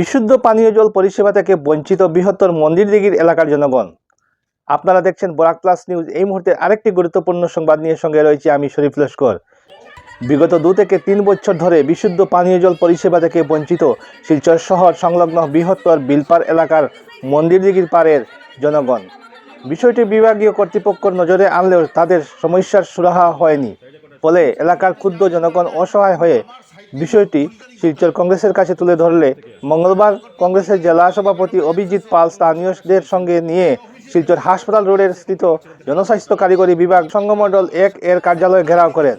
বিশুদ্ধ পানীয় জল পরিষেবা থেকে বঞ্চিত বৃহত্তর মন্দির দিঘির এলাকার জনগণ। আপনারা দেখছেন বরাক প্লাস নিউজ। এই মুহূর্তে আরেকটি গুরুত্বপূর্ণ সংবাদ নিয়ে সঙ্গে রয়েছে আমি শরীফ লস্কর। বিগত দু থেকে তিন বছর ধরে বিশুদ্ধ পানীয় জল পরিষেবা থেকে বঞ্চিত শিলচর শহর সংলগ্ন বৃহত্তর বিলপার এলাকার মন্দির দিঘির পাড়ের জনগণ। বিষয়টি বিভাগীয় কর্তৃপক্ষের নজরে আনলেও তাদের সমস্যার সুরাহা হয়নি। ফলে এলাকার ক্ষুদ্র জনগণ অসহায় হয়ে বিষয়টি শিলচর কংগ্রেসের কাছে তুলে ধরলে মঙ্গলবার কংগ্রেসের জেলা সভাপতি অভিজিৎ পাল স্থানীয়দের সঙ্গে নিয়ে শিলচর হাসপাতাল রোডের স্থিত জনস্বাস্থ্য কারিগরি বিভাগ সংঘমণ্ডল এক এর কার্যালয় ঘেরাও করেন।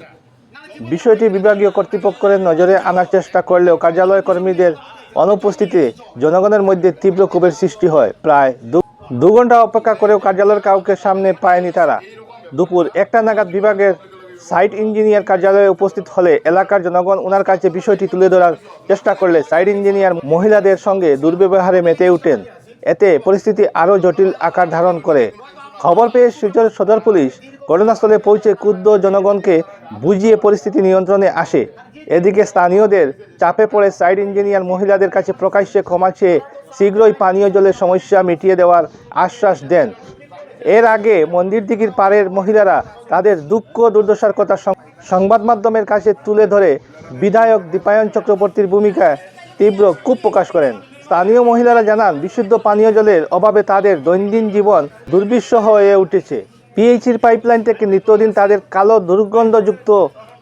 বিষয়টি বিভাগীয় কর্তৃপক্ষের নজরে আনার চেষ্টা করলেও কার্যালয় কর্মীদের অনুপস্থিতিতে জনগণের মধ্যে তীব্র ক্ষোভের সৃষ্টি হয়। প্রায় দু- ঘণ্টা অপেক্ষা করেও কার্যালয়ের কাউকে সামনে পায়নি তারা। দুপুর একটা নাগাদ বিভাগের সাইট ইঞ্জিনিয়ার কার্যালয়ে উপস্থিত হলে এলাকার জনগণ ওনার কাছে বিষয়টি তুলে ধরার চেষ্টা করলে সাইট ইঞ্জিনিয়ার মহিলাদের সঙ্গে দুর্ব্যবহারে মেতে ওঠেন। এতে পরিস্থিতি আরও জটিল আকার ধারণ করে। খবর পেয়ে শিলচর সদর পুলিশ ঘটনাস্থলে পৌঁছে ক্ষুদ্র জনগণকে বুঝিয়ে পরিস্থিতি নিয়ন্ত্রণে আসে। এদিকে স্থানীয়দের চাপে পড়ে সাইড ইঞ্জিনিয়ার মহিলাদের কাছে প্রকাশ্যে ক্ষমা চেয়ে শীঘ্রই পানীয় জলের সমস্যা মিটিয়ে দেওয়ার আশ্বাস দেন। এর আগে মন্দির দিঘির পাড়ের মহিলারা তাদের দুঃখ দুর্দশার কথা সংবাদ মাধ্যমের কাছে তুলে ধরে বিধায়ক দীপায়ন চক্রবর্তীর ভূমিকায় তীব্র ক্ষোভ প্রকাশ করেন। স্থানীয় মহিলারা জানান, বিশুদ্ধ পানীয় জলের অভাবে তাদের দৈনন্দিন জীবন দুর্বিষহ হয়ে উঠেছে। পিএইচির পাইপলাইন থেকে নিত্যদিন তাদের কালো দুর্গন্ধযুক্ত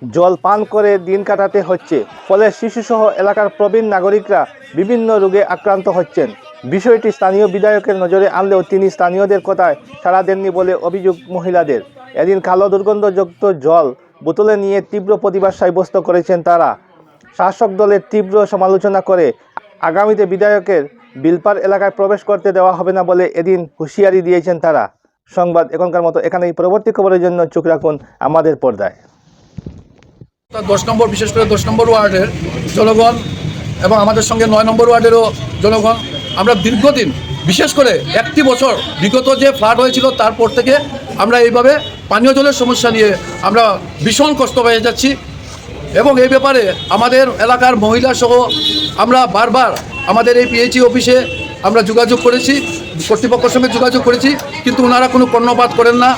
জল পান করে দিন কাটাতে হচ্ছে। ফলে শিশুসহ এলাকার প্রবীণ নাগরিকরা বিভিন্ন রোগে আক্রান্ত হচ্ছেন। বিষয়টি স্থানীয় বিধায়কের নজরে আনলেও তিনি স্থানীয়দের কথায় সাড়া দেননি বলে অভিযোগ মহিলাদের। এদিন কালো দুর্গন্ধযুক্ত জল বোতলে নিয়ে তীব্র প্রতিবাদ সাব্যস্ত করেছেন তারা। শাসক দলের তীব্র সমালোচনা করে আগামীতে বিধায়কের বিলপার এলাকায় প্রবেশ করতে দেওয়া হবে না বলে এদিন হুঁশিয়ারি দিয়েছেন তারা। সংবাদ এখনকার মতো এখানেই। পরবর্তী খবরের জন্য চোখ রাখুন আমাদের পর্দায়। দশ নম্বর, বিশেষ করে দশ নম্বর ওয়ার্ডের জনগণ এবং আমাদের সঙ্গে নয় নম্বর ওয়ার্ডেরও জনগণ। আমরা দীর্ঘদিন, বিশেষ করে একটি বছর বিগত যে ফ্লাড হয়েছিল, তারপর থেকে আমরা এইভাবে পানীয় জলের সমস্যা নিয়ে আমরা ভীষণ কষ্ট হয়ে যাচ্ছি। এবং এই ব্যাপারে আমাদের এলাকার মহিলা সহ আমরা বারবার আমাদের এই পিএইচি অফিসে আমরা যোগাযোগ করেছি, কর্তৃপক্ষের সঙ্গে যোগাযোগ করেছি, কিন্তু ওনারা কোনো কর্ণপাত করেন না।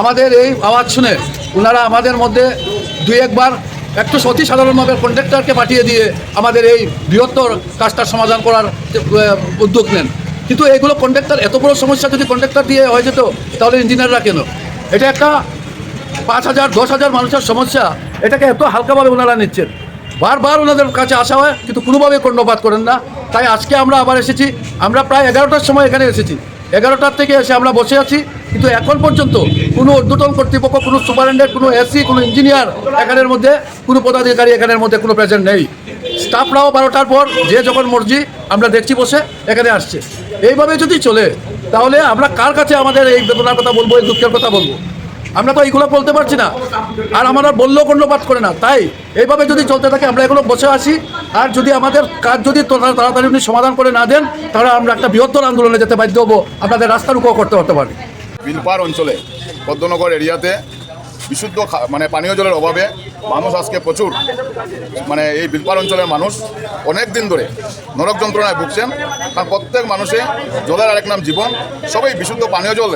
আমাদের এই আওয়াজ শুনে ওনারা আমাদের মধ্যে দুই একবার একটু সতী সাধারণভাবে কন্ট্রাক্টরকে পাঠিয়ে দিয়ে আমাদের এই বৃহত্তর কাজটার সমাধান করার উদ্যোগ নেন। কিন্তু এইগুলো কন্ট্রাক্টর এত বড় সমস্যা যদি কন্ট্রাক্টর দিয়ে হয়ে যেত, তাহলে ইঞ্জিনিয়াররা কেন? এটা একটা পাঁচ হাজার, দশ হাজার মানুষের সমস্যা। এটাকে এত হালকাভাবে ওনারা নিচ্ছেন। বারবার ওনাদের কাছে আসা হয়, কিন্তু কোনোভাবে কর্ণপাত করেন না। তাই আজকে আমরা আবার এসেছি। আমরা প্রায় এগারোটার সময় এখানে এসেছি। এগারোটার থেকে এসে আমরা বসে আছি। কিন্তু এখন পর্যন্ত কোনো ঊর্ধ্বতন কর্তৃপক্ষ, কোনো সুপারিনটেন্ডেন্ট কোনো এসি, কোনো ইঞ্জিনিয়ার এখানের মধ্যে, কোনো পদাধিকারী এখানের মধ্যে কোনো প্রেজেন্ট নেই। স্টাফরাও বারোটার পর, যে যখন মর্জি, আমরা দেখছি বসে এখানে আসছে। এইভাবে যদি চলে, তাহলে আমরা কার কাছে আমাদের এই বেদনার কথা বলব, এই দুঃখের কথা বলব? আমরা তো এইগুলো বলতে পারছি না। আর আমরা বললেও কর্ণপাত করে না। তাই, এইভাবে যদি চলতে থাকে, আমরা এগুলো বসে আসি আর যদি আমাদের কাজ যদি তাড়াতাড়ি উনি সমাধান করে না দেন, তাহলে আমরা একটা বৃহত্তর আন্দোলনে যেতে বাধ্য হব। আপনাদের রাস্তা রুখো করতে হতে পারে। বিলপার অঞ্চলে, পদ্মনগর এরিয়াতে বিশুদ্ধ মানে পানীয় জলের অভাবে মানুষ আজকে প্রচুর। মানে এই বিলপার অঞ্চলের মানুষ অনেক দিন ধরে নরক যন্ত্রণায় ভুগছেন। কারণ প্রত্যেক মানুষে জলের আরেক নাম জীবন। সবাই বিশুদ্ধ পানীয় জল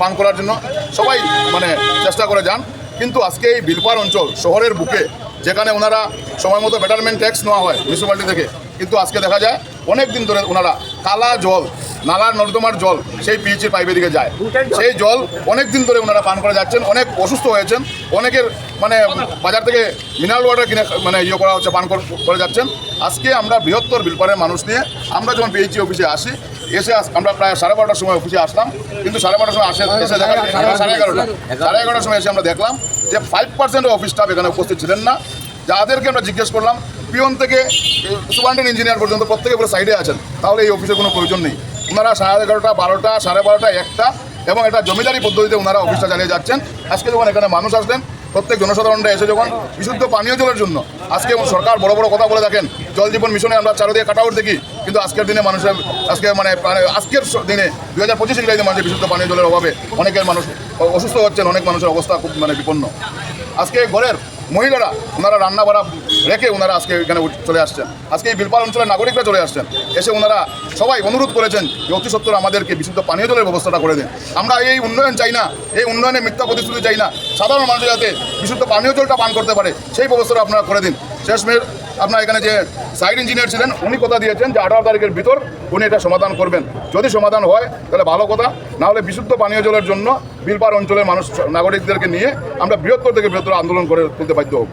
পান করার জন্য সবাই মানে চেষ্টা করে যান। কিন্তু আজকে এই বিলপার অঞ্চল শহরের বুকে, যেখানে ওনারা সময় মতো বেটারমেন্ট ট্যাক্স নেওয়া হয় মিউনিসিপ্যালিটি থেকে, কিন্তু আজকে দেখা যায় অনেক দিন ধরে ওনারা কালা জল নালার নর্দমার জল সেই পিএইচের পাইপের দিকে যায়। সেই জল অনেক দিন ধরে ওনারা পান করে যাচ্ছেন, অনেক অসুস্থ হয়েছেন, অনেকের মানে বাজার থেকে মিনারেল ওয়াটার কিনে মানে ইয়ে করা হচ্ছে, পান কর- যাচ্ছেন। আজকে আমরা বৃহত্তর বিলপাড়ের মানুষ নিয়ে আমরা যখন পিএইচি অফিসে আসি, এসে আমরা প্রায় সাড়ে বারোটার সময় অফিসে আসলাম, কিন্তু সাড়ে বারোটার সময় আসে, এসে দেখা সাড়ে এগারোটা, সাড়ে এগারোটার সময় এসে আমরা দেখলাম যে ফাইভ পার্সেন্ট অফিস স্টাফ এখানে উপস্থিত ছিলেন না। যাদেরকে আমরা জিজ্ঞেস করলাম, পিয়ন থেকে সুপারিনটেন্ডেন্ট ইঞ্জিনিয়ার পর্যন্ত প্রত্যেকে পুরো সাইডে আছেন, তাহলে এই অফিসের কোনো প্রয়োজন নেই। ওনারা সাড়ে এগারোটা, বারোটা, সাড়ে বারোটা, একটা, এবং এটা জমিদারি পদ্ধতিতে ওনারা অফিসটা চালিয়ে যাচ্ছেন। আজকে যখন এখানে মানুষ আসলেন, প্রত্যেক জনসাধারণরা এসে যখন বিশুদ্ধ পানীয় জলের জন্য, আজকে সরকার বড় বড় কথা বলে দেখেন জল জীবন মিশনে আমরা চারদিকে কাটাউট দেখি, কিন্তু আজকের দিনে মানুষের, আজকে মানে মানে আজকের দিনে দুই হাজার পঁচিশ ইংরেজি মানুষের বিশুদ্ধ পানীয় জলের অভাবে অনেকের মানুষ অসুস্থ হচ্ছেন, অনেক মানুষের অবস্থা খুব মানে বিপন্ন। আজকে ঘরের মহিলারা, ওনারা রান্না বাড়া রেখে ওনারা আজকে এখানে চলে আসছেন। আজকে এই বিলপাল অঞ্চলের নাগরিকরা চলে আসছেন। এসে ওনারা সবাই অনুরোধ করেছেন যে অতি সত্তর আমাদেরকে বিশুদ্ধ পানীয় জলের ব্যবস্থাটা করে দিন। আমরা এই উন্নয়ন চাই না, এই উন্নয়নে মিথ্যা প্রতিশ্রুতি চাই না। সাধারণ মানুষ যাতে বিশুদ্ধ পানীয় জলটা পান করতে পারে, সেই ব্যবস্থাটা আপনারা করে দিন। শেষমেশ আপনার এখানে যে সাইড ইঞ্জিনিয়ার ছিলেন, উনি কথা দিয়েছেন যে আঠারো তারিখের ভিতর উনি এটা সমাধান করবেন। যদি সমাধান হয়, তাহলে ভালো কথা। নাহলে বিশুদ্ধ পানীয় জলের জন্য বিলপার অঞ্চলের মানুষ, নাগরিকদেরকে নিয়ে আমরা বৃহত্তর থেকে বৃহত্তর আন্দোলন করে তুলতে বাধ্য হব।